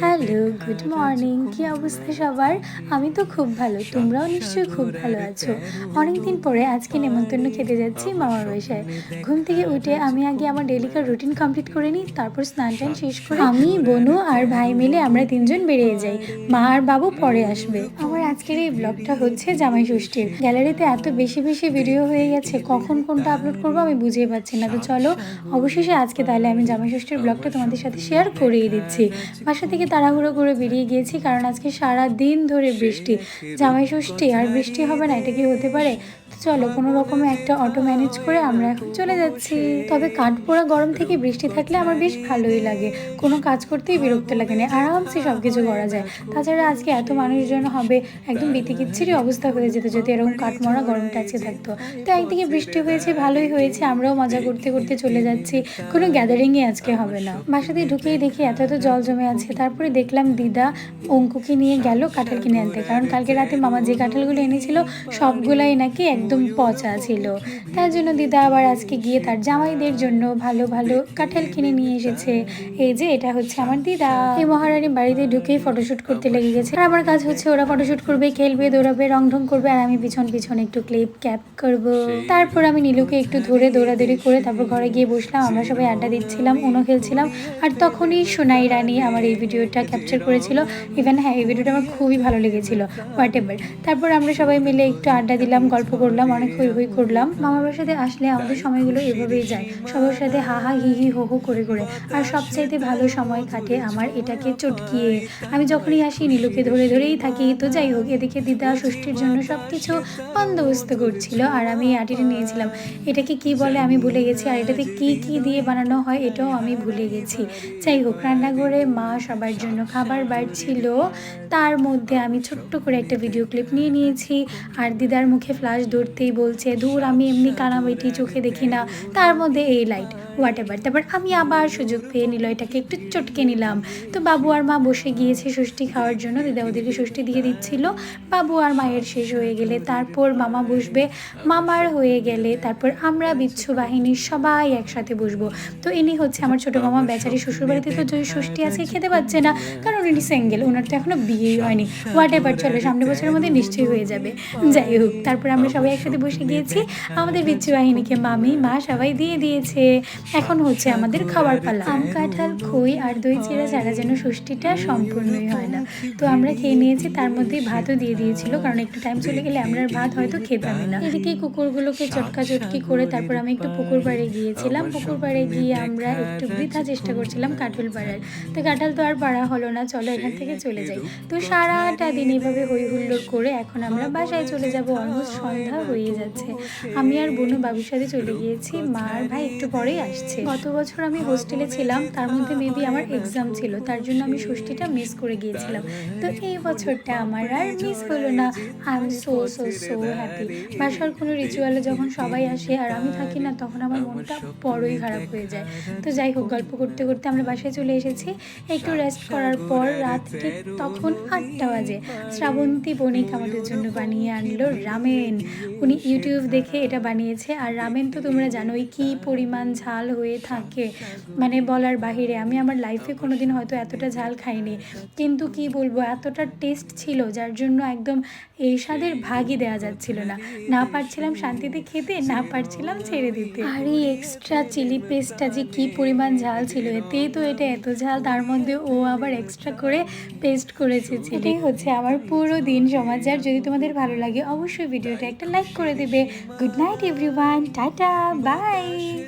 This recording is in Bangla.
হ্যালো গুড মর্নিং কি অবস্থা সবার? আমি তো খুব ভালো। তোমরাও নিশ্চয়ই খুব ভালো আছো। অনেকদিন পরে আজকে নেমন্তন্ন খেতে যাচ্ছি মামার বাসায় ঘুম থেকে উঠে আমি আগে আমার ডেলিকার রুটিন কমপ্লিট করে নিই তারপর স্নান টান শেষ করে আমি বনু আর ভাই মিলে আমরা তিনজন বেরিয়ে যাই। মা আর বাবু পরে আসবে। আমার আজকের এই ব্লগটা হচ্ছে জামাই ষষ্ঠীর। গ্যালারিতে এত বেশি বেশি ভিডিও হয়ে গেছে, কখন কোনটা আপলোড করব আমি বুঝিয়ে পাচ্ছি না। তো চলো, অবশেষে আজকে তাহলে আমি জামাই ষষ্ঠীর ব্লগটা তোমাদের সাথে শেয়ার করেই দিচ্ছি। বাসা থেকে তাড়াহুড়ো করে বেরিয়ে গিয়েছি, কারণ আজকে সারা দিন ধরে বৃষ্টি। জামাই ষষ্ঠী আর বৃষ্টি হবে না, এটা কি হতে পারে? তো চলো, কোনো রকমে একটা অটো ম্যানেজ করে আমরা এখন চলে যাচ্ছি। তবে কাঠপোড়া গরম থেকে বৃষ্টি থাকলে আমার বেশ ভালোই লাগে। কোনো কাজ করতেই বিরক্ত লাগে না, আরামসে সব কিছু করা যায়। তাছাড়া আজকে এত মানুষজন হবে একদম বিতিকিচ্ছিরই অবস্থা হয়ে যেত যদি এরকম কাঠমোড়া গরমটা আজকে থাকতো। তো একদিকে বৃষ্টি হয়েছে, ভালোই হয়েছে, আমরাও মজা করতে করতে চলে যাচ্ছি। কোনো গ্যাদারিংই আজকে হবে না। বাসাতে ঢুকেই দেখি এত এত জল জমে আছে। তারপরে দেখলাম দিদা অঙ্কুকে নিয়ে গেল কাঁঠাল কিনে আনতে। কারণ কালকে রাতে মামা যে কাঁঠালগুলো এনেছিল, সবগুলাই নাকি একদম পচা ছিল। তার জন্য দিদা আবার আজকে গিয়ে তার জামাইদের জন্য ভালো ভালো কাঁঠাল কিনে নিয়ে এসেছে। এই যে, এটা হচ্ছে আমার দিদা। এই মহারানী বাড়িতে ঢুকেই ফটোশ্যুট করতে লেগে গেছে। আর আমার কাজ হচ্ছে ওরা ফটোশুট করবে খেলবে দৌড়াবে রং ঢং করবে আর আমি পিছন পিছন একটু ক্লিপ ক্যাপ করব। তারপর আমি নীলুকে একটু ধরে দৌড়াদৌড়ি করে তারপর ঘরে গিয়ে বসলাম আমরা সবাই আড্ডা দিচ্ছিলাম উনো খেলছিলাম আর তখনই সোনাই রানী আমার এই ভিডিওটা ক্যাপচার করেছিল। ইভেন হ্যাঁ এই ভিডিওটা আমার খুবই ভালো লেগেছিল হোয়াট এভার তারপর আমরা সবাই মিলে একটু আড্ডা দিলাম গল্প করলাম অনেক হই হই করলাম। মামার বাসাতে আসলে আমাদের সময়গুলো এভাবেই যায় সবার সাথে হা হা হি হি হো হো করে করে। আর সবচাইতে ভালো সময় কাটে আমার এটাকে চটকিয়ে। আমি যখনই আসি নীলুকে ধরে ধরেই থাকি তো যাই হোক। এদিকে দিদা ষষ্ঠীর জন্য সব কিছু বন্দোবস্ত করছিল আর আমি আটিটা নিয়েছিলাম। এটাকে কি বলে আমি ভুলে গেছি আর এটাতে কি কি দিয়ে বানানো হয় এটাও আমি ভুলে গেছি। যাই হোক, রান্নাঘরে মা সবার জন্য খাবার বাড়ছিল। তার মধ্যে আমি ছোট্ট করে একটা ভিডিও ক্লিপ নিয়ে নিয়েছি। আর দিদার মুখে ফ্লাশ ধরতেই বলছে, দূর, আমি এমনি কানাবেটি চোখে দেখি না। তার মধ্যে এই লাইট হোয়াট এভার তারপর আমি আবার সুযোগ পেয়ে নিল এটাকে একটু চটকে নিলাম। তো বাবু আর মা বসে গিয়েছে ষষ্ঠী খাওয়ার জন্য। দিদা ওদেরকে ষষ্ঠী দিয়ে দিচ্ছিল। বাবু আর মায়ের শেষ হয়ে গেলে তারপর মামা বসবে। মামার হয়ে গেলে তারপর আমরা বিচ্ছু বাহিনীর সবাই একসাথে বসবো। তো ইনি হচ্ছে আমার ছোট মামা বেচারি শ্বশুরবাড়িতে তো জয় ষষ্ঠী আছে খেতে পাচ্ছে না। কারণ উনি সিঙ্গেল ওনার তো এখনও বিয়েই হয়নি। হোয়াট এভার চলো সামনের বছরের মধ্যে নিশ্চয়ই হয়ে যাবে। যাই হোক তারপর আমরা সবাই একসাথে বসে গিয়েছি। আমাদের বিচ্ছু বাহিনীকে মামি মা সবাই দিয়ে দিয়েছে। এখন হচ্ছে আমাদের খাবার পালা। আম কাঁঠাল খই আর দই চিরা ছাড়া যেন ষষ্ঠীটা সম্পূর্ণই হয় না। তো আমরা খেয়ে নিয়েছি তার মধ্যে ভাতও দিয়ে দিয়েছিল কারণ একটু টাইম চলে গেলে আমরা আর ভাত হয়তো খেতামই না। এদিকে কুকুরগুলোকে চটকা চটকি করে তারপর আমি একটু পুকুর পাড়ে গিয়েছিলাম। পুকুর পাড়ে গিয়ে আমরা একটু বৃথা চেষ্টা করছিলাম কাঁঠাল পাড়ার তো কাঁঠাল তো আর পাড়া হলো না চলো এখান থেকে চলে যাই। তো সারাটা দিন এভাবে হই হুল্লোড় করে এখন আমরা বাসায় চলে যাব অলমোস্ট সন্ধ্যা হয়ে যাচ্ছে। আমি আর বোনু বাবুর সাথে চলে গিয়েছি মা আর ভাই একটু পরেই আসছে। গত বছর আমি হোস্টেলে ছিলাম, তার মধ্যে মেবি আমার এক্সাম ছিল, তার জন্য আমি ষষ্ঠীটা মিস করে গিয়েছিলাম। তো এই বছরটা আমার আর মিস হলো না। I am so so so happy বাসার কোনো রিচুয়ালে যখন সবাই আসে আর আমি থাকি না, তখন আমার মনটা বড়ই খারাপ হয়ে যায়। তো যাই হোক, গল্প করতে করতে আমরা বাসায় চলে এসেছি। একটু রেস্ট করার পর রাত ঠিক তখন আটটা বাজে। শ্রাবন্তী বণিক আমাদের জন্য বানিয়ে আনলো রামেন। উনি ইউটিউব দেখে এটা বানিয়েছে। আর রামেন তো তোমরা জানোই কি পরিমাণ ঝাল হয়ে থাকে। মানে বলার বাহিরে আমি আমার লাইফে কোনো দিন হয়তো এতটা ঝাল খাইনি। কিন্তু কি বলব এতটা টেস্ট ছিল যার জন্য একদম এই স্বাদের ভাগই দেওয়া যাচ্ছিল না। না পারছিলাম শান্তিতে খেতে না পারছিলাম ছেড়ে দিতে। আর এই এক্সট্রা চিলি পেস্টটা যে কি পরিমাণ ঝাল ছিল এতেই তো এটা এত ঝাল তার মধ্যে ও আবার এক্সট্রা করে পেস্ট করেছে এটাই হচ্ছে আমার পুরো দিন সমাচার যদি তোমাদের ভালো লাগে অবশ্যই ভিডিওটা একটা লাইক করে দেবে। Good night everyone tata bye